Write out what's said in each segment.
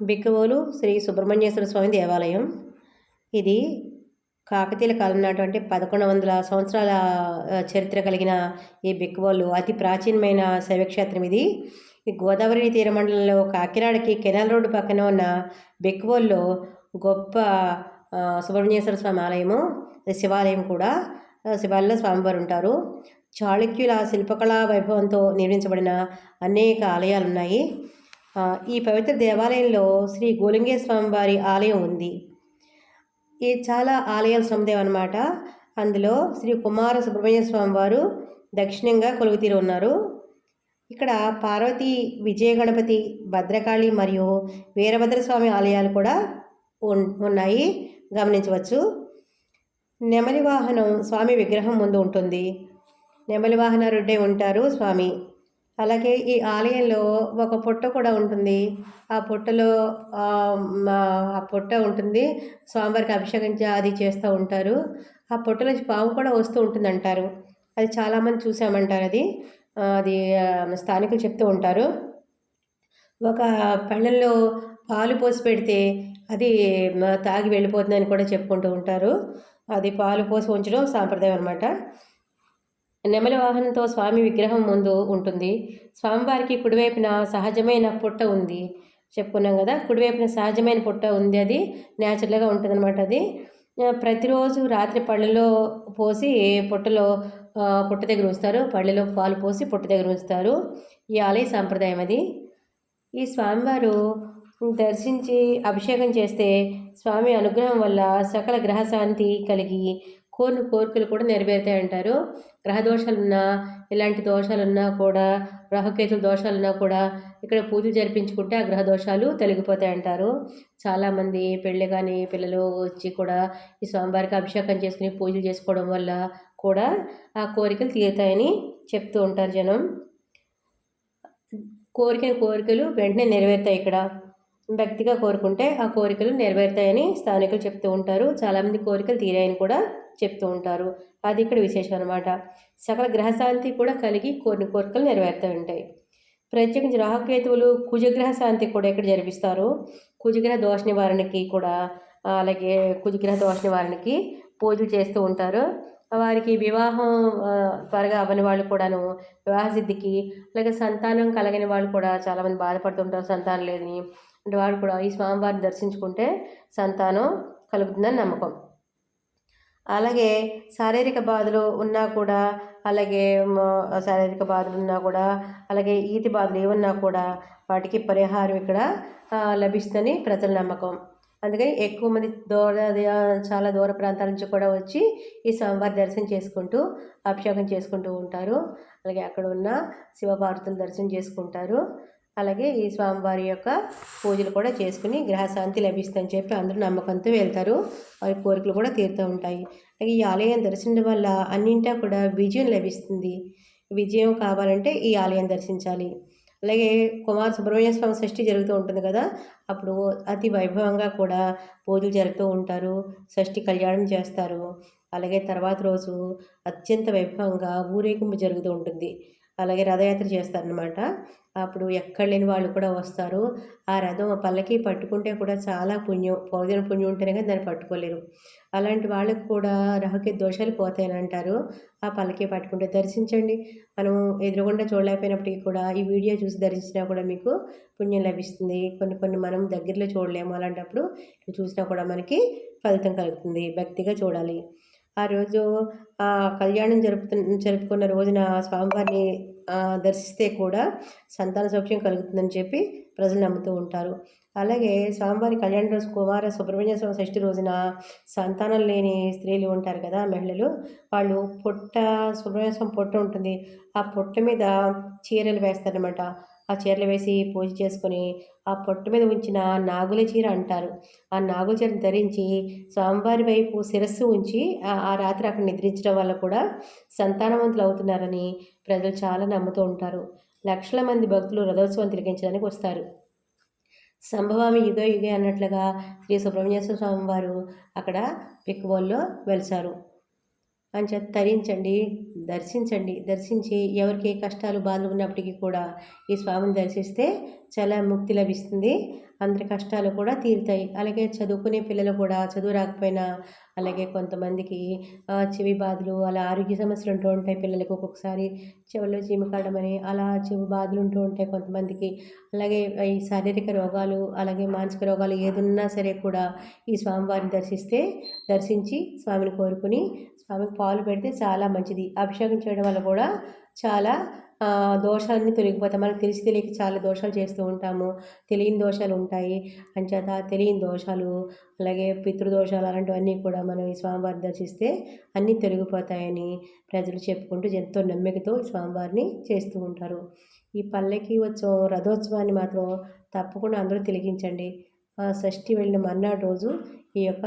బిక్కవోలు శ్రీ సుబ్రహ్మణ్యేశ్వర స్వామి దేవాలయం. ఇది కాకతీయుల కాలం నాటి పదకొండు వందల సంవత్సరాల చరిత్ర కలిగిన ఈ బిక్కవోలు అతి ప్రాచీనమైన శైవక్షేత్రం ఇది. ఈ గోదావరి తీర మండలంలో కాకినాడకి కెనాల్ రోడ్డు పక్కన ఉన్న బిక్కువోల్లో గొప్ప సుబ్రహ్మణ్యేశ్వర స్వామి ఆలయము శివాలయం కూడా. శివాలయంలో స్వామివారు ఉంటారు. చాళుక్యుల శిల్పకళా వైభవంతో నిర్మించబడిన అనేక ఆలయాలు ఉన్నాయి ఈ పవిత్ర దేవాలయంలో శ్రీ గోలింగే స్వామివారి ఆలయం ఉంది. ఈ చాలా ఆలయాల సముదాయం అనమాట అందులో శ్రీ కుమార సుబ్రహ్మణ్య స్వామి వారు దక్షిణంగా కొలువుతీరు ఉన్నారు. ఇక్కడ పార్వతి విజయ గణపతి భద్రకాళి మరియు వీరభద్ర స్వామి ఆలయాలు కూడా ఉన్నాయి. గమనించవచ్చు. నెమలి వాహనం స్వామి విగ్రహం ముందు ఉంటుంది. నెమలి వాహనారుడే ఉంటారు స్వామి. అలాగే ఈ ఆలయంలో ఒక పుట్ట కూడా ఉంటుంది. ఆ పుట్టలో ఆ, మా- ఆ పుట్ట ఉంటుంది. స్వామివారికి అభిషేకం అది చేస్తూ ఉంటారు. ఆ పుట్టలో పాము కూడా వస్తూ ఉంటుంది అంటారు అది చాలామంది చూసామంటారు అది. అది స్థానికులు చెప్తూ ఉంటారు. ఒక పళ్ళల్లో పాలు పోసి పెడితే అది తాగి వెళ్ళిపోతుందని కూడా చెప్పుకుంటూ ఉంటారు. అది పాలు పోసి ఉంచడం సాంప్రదాయం అనమాట నెమలి వాహనంతో స్వామి విగ్రహం ముందు ఉంటుంది. స్వామివారికి కుడివైపున సహజమైన పుట్ట ఉంది. చెప్పుకున్నాం కదా కుడివైపున సహజమైన పుట్ట ఉంది. అది న్యాచురల్గా ఉంటుందన్నమాట అది. ప్రతిరోజు రాత్రి పళ్ళలో పోసి పుట్టలో పుట్ట దగ్గర ఉంచుతారు. పళ్ళలో పాలు పోసి పుట్ట దగ్గర ఉంచుతారు. ఈ ఆలయ సాంప్రదాయం అది. ఈ స్వామివారు దర్శించి అభిషేకం చేస్తే స్వామి అనుగ్రహం వల్ల సకల గ్రహశాంతి కలిగి కోరిన కోరికలు కూడా నెరవేరుతాయి అంటారు గ్రహ దోషాలున్నా ఇలాంటి దోషాలున్నా కూడా గ్రహకేతుల దోషాలున్నా కూడా ఇక్కడ పూజలు జరిపించుకుంటే ఆ గ్రహ దోషాలు తొలగిపోతాయి అంటారు చాలామంది పెళ్ళి కానీ పిల్లలు వచ్చి కూడా ఈ స్వామివారికి అభిషేకం చేసుకుని పూజలు చేసుకోవడం వల్ల కూడా ఆ కోరికలు తీరుతాయని చెప్తూ ఉంటారు జనం. కోరిక కోరికలు వెంటనే నెరవేరుతాయి ఇక్కడ. భక్తిగా కోరుకుంటే ఆ కోరికలు నెరవేరుతాయని స్థానికులు చెప్తూ ఉంటారు. చాలామంది కోరికలు తీరాయని కూడా చెప్తూ ఉంటారు. అది ఇక్కడ విశేషం అనమాట సకల గ్రహశాంతి కూడా కలిగి కొన్ని కోరికలు నెరవేరుతూ ఉంటాయి. ప్రత్యేకించి రాహుకేతువులు కుజగ్రహ శాంతి కూడా ఇక్కడ జరిపిస్తారు. కుజగ్రహ దోష నివారణకి కూడా అలాగే కుజగ్రహ దోష నివారణకి పూజలు చేస్తూ ఉంటారు. వారికి వివాహం త్వరగా అవ్వని వాళ్ళు కూడాను వివాహ సిద్ధికి అలాగే సంతానం కలగని వాళ్ళు కూడా చాలామంది బాధపడుతుంటారు సంతానం లేదని అంటే వాళ్ళు కూడా ఈ స్వామివారిని దర్శించుకుంటే సంతానం కలుగుతుందని నమ్మకం. అలాగే శారీరక బాధలు ఉన్నా కూడా అలాగే శారీరక బాధలు ఉన్నా కూడా అలాగే ఈతి బాధలు ఏమన్నా కూడా వాటికి పరిహారం ఇక్కడ లభిస్తుందని ప్రజల నమ్మకం. అందుకని ఎక్కువ మంది దూర చాలా దూర ప్రాంతాల నుంచి కూడా వచ్చి ఈ స్వామివారి దర్శనం చేసుకుంటూ అభిషేకం చేసుకుంటూ ఉంటారు. అలాగే అక్కడ ఉన్న శివపార్వతుల దర్శనం చేసుకుంటారు. అలాగే ఈ స్వామివారి యొక్క పూజలు కూడా చేసుకుని గ్రహశాంతి లభిస్తుందని చెప్పి అందరూ నమ్మకంతో వెళ్తారు. వారి కోరికలు కూడా తీరుతూ ఉంటాయి. అలాగే ఈ ఆలయం దర్శించడం వల్ల అన్నింటా కూడా విజయం లభిస్తుంది. విజయం కావాలంటే ఈ ఆలయం దర్శించాలి. అలాగే కుమార సుబ్రహ్మణ్య స్వామి షష్ఠి జరుగుతూ ఉంటుంది కదా అప్పుడు అతి వైభవంగా కూడా పూజలు జరుపుతూ ఉంటారు. షష్ఠి కళ్యాణం చేస్తారు. అలాగే తర్వాత రోజు అత్యంత వైభవంగా ఊరేగింపు జరుగుతూ ఉంటుంది. అలాగే రథయాత్ర చేస్తారనమాట అప్పుడు ఎక్కడ లేని వాళ్ళు కూడా వస్తారు. ఆ రథం పల్లకి పట్టుకుంటే కూడా చాలా పుణ్యం పౌర్జన పుణ్యం ఉంటేనే కానీ దాన్ని పట్టుకోలేరు. అలాంటి వాళ్ళకి కూడా రహకి దోషాలు పోతాయని అంటారు. ఆ పల్లకి పట్టుకుంటే దర్శించండి. మనం ఎదురుగుండా చూడలేకపోయినప్పటికీ కూడా ఈ వీడియో చూసి దర్శించినా కూడా మీకు పుణ్యం లభిస్తుంది. కొన్ని కొన్ని మనం దగ్గరలో చూడలేము. అలాంటప్పుడు చూసినా కూడా మనకి ఫలితం కలుగుతుంది. భక్తిగా చూడాలి. ఆ రోజు ఆ కళ్యాణం జరుపుతు జరుపుకున్న రోజున స్వామివారిని దర్శిస్తే కూడా సంతాన సౌఖ్యం కలుగుతుందని చెప్పి ప్రజలు నమ్ముతూ ఉంటారు. అలాగే స్వామివారి కళ్యాణ రోజు కుమార సుబ్రహ్మణ్య స్వామి షష్ఠి రోజున సంతానం లేని స్త్రీలు ఉంటారు కదా మహిళలు. వాళ్ళు పొట్ట సుబ్రహ్మణ్య స్వామి పొట్ట ఉంటుంది. ఆ పొట్ట మీద చీరలు వేస్తారనమాట ఆ చీరలు వేసి పూజ చేసుకొని ఆ పొట్ట మీద ఉంచిన నాగుల చీర అంటారు. ఆ నాగుల చీర ధరించి స్వామివారి వైపు శిరస్సు ఉంచి ఆ- ఆ రాత్రి అక్కడ నిద్రించడం వల్ల కూడా సంతానవంతులు అవుతున్నారని ప్రజలు చాలా నమ్ముతూ ఉంటారు. లక్షల మంది భక్తులు రథోత్సవం తిరిగించడానికి వస్తారు. సంభవామి యుగ యుగే అన్నట్లుగా శ్రీ సుబ్రహ్మణ్యేశ్వర స్వామి వారు అక్కడ పిక్కుబోల్లో అని చెప్పి తరించండి దర్శించండి. దర్శించి ఎవరికి ఏ కష్టాలు బాధలు ఉన్నప్పటికీ కూడా ఈ స్వామిని దర్శిస్తే చాలా ముక్తి లభిస్తుంది. అందరి కష్టాలు కూడా తీరుతాయి. అలాగే చదువుకునే పిల్లలు కూడా చదువు రాకపోయినా అలాగే కొంతమందికి చెవి బాధలు అలా ఆరోగ్య సమస్యలు ఉంటూ ఉంటాయి పిల్లలకు ఒక్కొక్కసారి. చెవుల్లో చీమ అని అలా చెవి బాధలు ఉంటూ ఉంటాయి కొంతమందికి. అలాగే ఈ శారీరక రోగాలు అలాగే మానసిక రోగాలు ఏదున్నా సరే కూడా ఈ స్వామివారిని దర్శిస్తే దర్శించి స్వామిని కోరుకుని స్వామికి పాలు పెడితే చాలా మంచిది. అభిషేకం చేయడం వల్ల కూడా చాలా దోషాలన్నీ తొలగిపోతాయి. మనకు తెలిసి తెలియక చాలా దోషాలు చేస్తూ ఉంటాము. తెలియని దోషాలు ఉంటాయి. అంచేత తెలియని దోషాలు అలాగే పితృదోషాలు అలాంటివన్నీ కూడా మనం ఈ స్వామివారిని దర్శిస్తే అన్నీ తొలగిపోతాయని ప్రజలు చెప్పుకుంటూ ఎంతో నమ్మికతో ఈ స్వామివారిని చేస్తూ ఉంటారు. ఈ పల్లెకి ఉత్సవం రథోత్సవాన్ని మాత్రం తప్పకుండా అందరూ తిలగించండి షష్ఠి వెళ్ళిన మర్నాడు రోజు ఈ యొక్క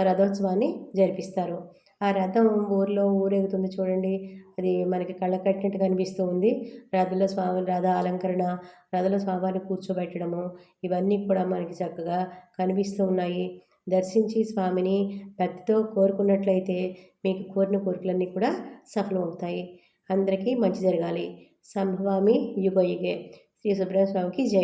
రథోత్సవాన్ని జరిపిస్తారు. ఆ రథం ఊర్లో ఊరేగుతుంది చూడండి. అది మనకి కళ్ళ కట్టినట్టు కనిపిస్తూ ఉంది రథంలో స్వామి రథ అలంకరణ రథంలో స్వామిని కూర్చోబెట్టడము ఇవన్నీ కూడా మనకి చక్కగా కనిపిస్తూ ఉన్నాయి. దర్శించి స్వామిని భక్తితో కోరుకున్నట్లయితే మీకు కోరిన కోరికలన్నీ కూడా సఫలమవుతాయి. అందరికీ మంచి జరగాలి. సంభవామి యుగ యుగే. శ్రీ సుబ్రహ్మణ్య స్వామికి జై.